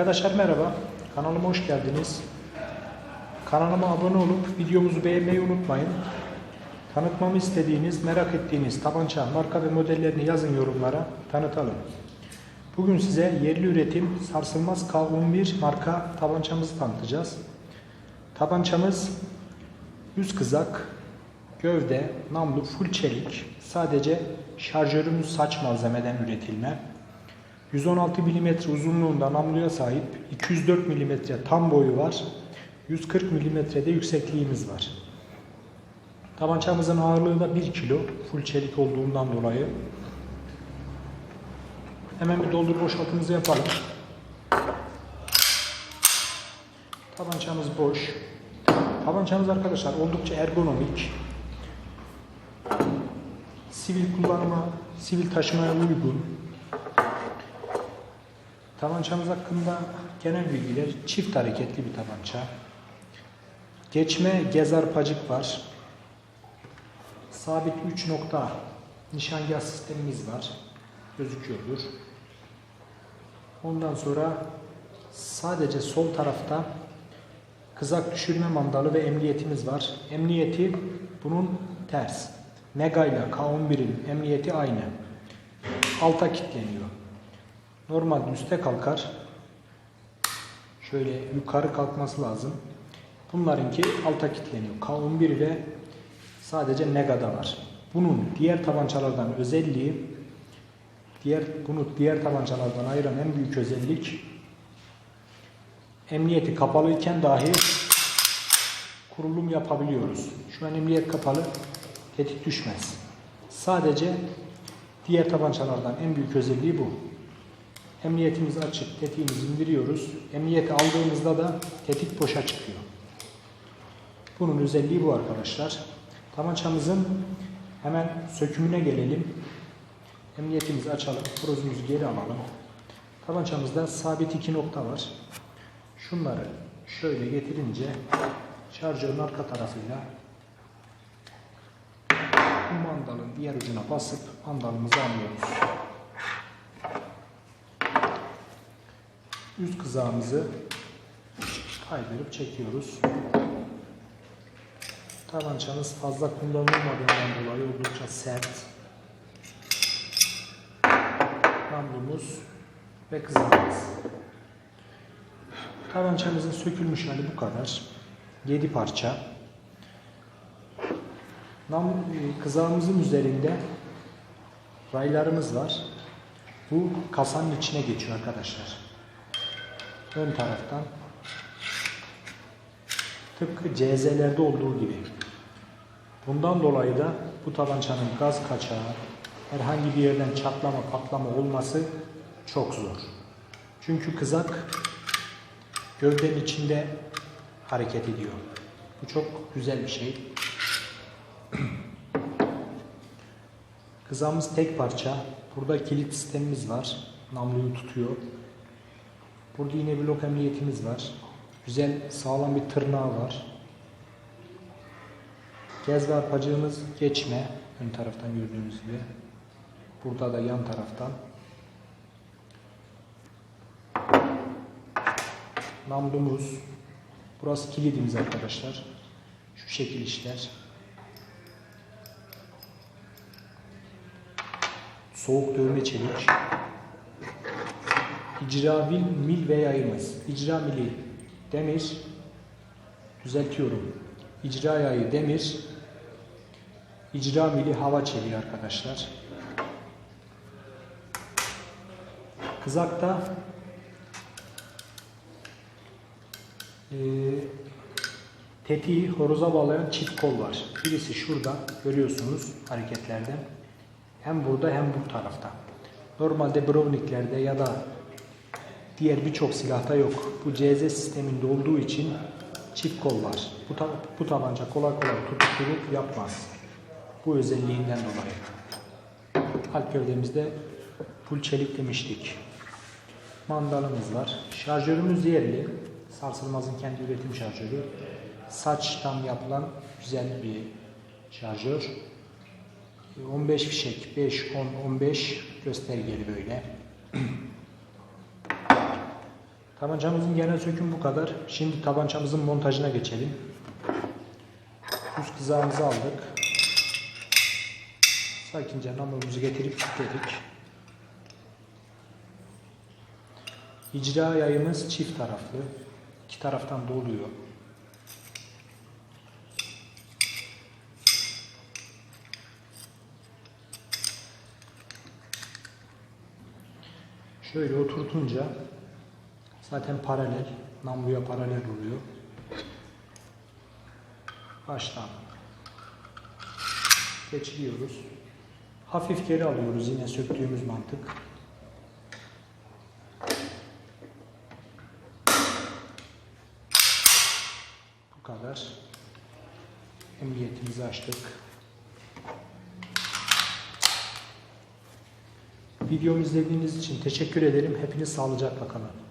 Arkadaşlar merhaba. Kanalıma hoş geldiniz. Kanalıma abone olup videomuzu beğenmeyi unutmayın. Tanıtmamı istediğiniz, merak ettiğiniz tabanca, marka ve modellerini yazın yorumlara. Tanıtalım. Bugün size yerli üretim sarsılmaz K11 marka tabancamızı tanıtacağız. Tabancamız yüz kızak, gövde, namlu, full çelik. Sadece şarjörümüz saç malzemeden üretilme. 116 mm uzunluğunda namluya sahip, 204 mm tam boyu var, 140 mm de yüksekliğimiz var. Tabancamızın ağırlığı da 1 kilo, full çelik olduğundan dolayı. Hemen bir doldur boşaltımızı yapalım. Tabancamız boş. Tabancamız arkadaşlar oldukça ergonomik. Sivil kullanıma, sivil taşımaya uygun. Tabancamız hakkında genel bilgiler çift hareketli bir tabanca. Geçme gez arpacık var. Sabit 3 nokta nişangah sistemimiz var. Gözüküyordur. Ondan sonra sadece sol tarafta kızak düşürme mandalı ve emniyetimiz var. Emniyeti bunun ters. Mega ile K11'in emniyeti aynı. Alta kilitleniyor. Normalde üste kalkar. Şöyle yukarı kalkması lazım. Bunlarınki alta kilitleniyor. K11 ile sadece Mega'da var. Bunun diğer tabancalardan özelliği diğer bunu diğer tabancalardan ayıran en büyük özellik emniyeti kapalıyken dahi kurulum yapabiliyoruz. Şu an emniyet kapalı, tetik düşmez. Sadece diğer tabancalardan en büyük özelliği bu. Emniyetimiz açık, tetiğimizi indiriyoruz. Emniyeti aldığımızda da tetik boşa çıkıyor. Bunun özelliği bu arkadaşlar. Tabançamızın hemen sökümüne gelelim. Emniyetimizi açalım, prozumuzu geri alalım. Tabançamızda sabit iki nokta var. Şunları şöyle getirince şarjörün arka tarafıyla bu mandalın diğer ucuna basıp mandalımızı alıyoruz. Üst kızağımızı kaydırıp çekiyoruz. Tabançamız fazla kullanılmadığından dolayı oldukça sert. Namlumuz ve kızağımız. Tabançamızın sökülmüş hali bu kadar. 7 parça. Nam, e, kızağımızın üzerinde raylarımız var. Bu kasanın içine geçiyor arkadaşlar. Ön taraftan tıpkı CZ'lerde olduğu gibi. Bundan dolayı da bu tabancanın gaz kaçağı, herhangi bir yerden çatlama patlama olması çok zor. Çünkü kızak gövdenin içinde hareket ediyor. Bu çok güzel bir şey. Kızağımız tek parça. Burada kilit sistemimiz var. Namluyu tutuyor. Burada yine blok emniyetimiz var. Güzel sağlam bir tırnağı var. Gez ve arpacığımız geçme. Ön taraftan gördüğünüz gibi. Burada da yan taraftan. Namlumuz. Burası kilidimiz arkadaşlar. Şu şekil işler. Soğuk dövme çelik. İcra mil, mil ve yayımız. İcra mili demir. Düzeltiyorum. İcra yayı demir. İcra mili hava çeliği arkadaşlar. Kızakta e, tetiği horoza bağlayan çift kol var. Birisi şurada görüyorsunuz hareketlerden. Hem burada hem bu tarafta. Normalde Browniklerde ya da diğer birçok silahta yok. Bu CZ sisteminde olduğu için çift kol var. Bu, ta bu tabanca kolay kolay tutuşturup yapmaz. Bu özelliğinden dolayı. Alt gövdemizde full çelik demiştik. Mandalımız var. Şarjörümüz yerli. Sarsılmaz'ın kendi üretim şarjörü. Saçtan yapılan güzel bir şarjör. 15 fişek, 5, 10, 15 göstergeli böyle. Tabancamızın genel söküm bu kadar. Şimdi tabancamızın montajına geçelim. Üst kızağımızı aldık. Sakince namlumuzu getirip kilitledik. İcra yayımız çift taraflı. İki taraftan doluyor. Şöyle oturtunca zaten paralel, namluya paralel oluyor. Baştan geçiriyoruz. Hafif geri alıyoruz yine söktüğümüz mantık. Bu kadar. Emniyetimizi açtık. Videomu izlediğiniz için teşekkür ederim. Hepiniz sağlıcakla kalın.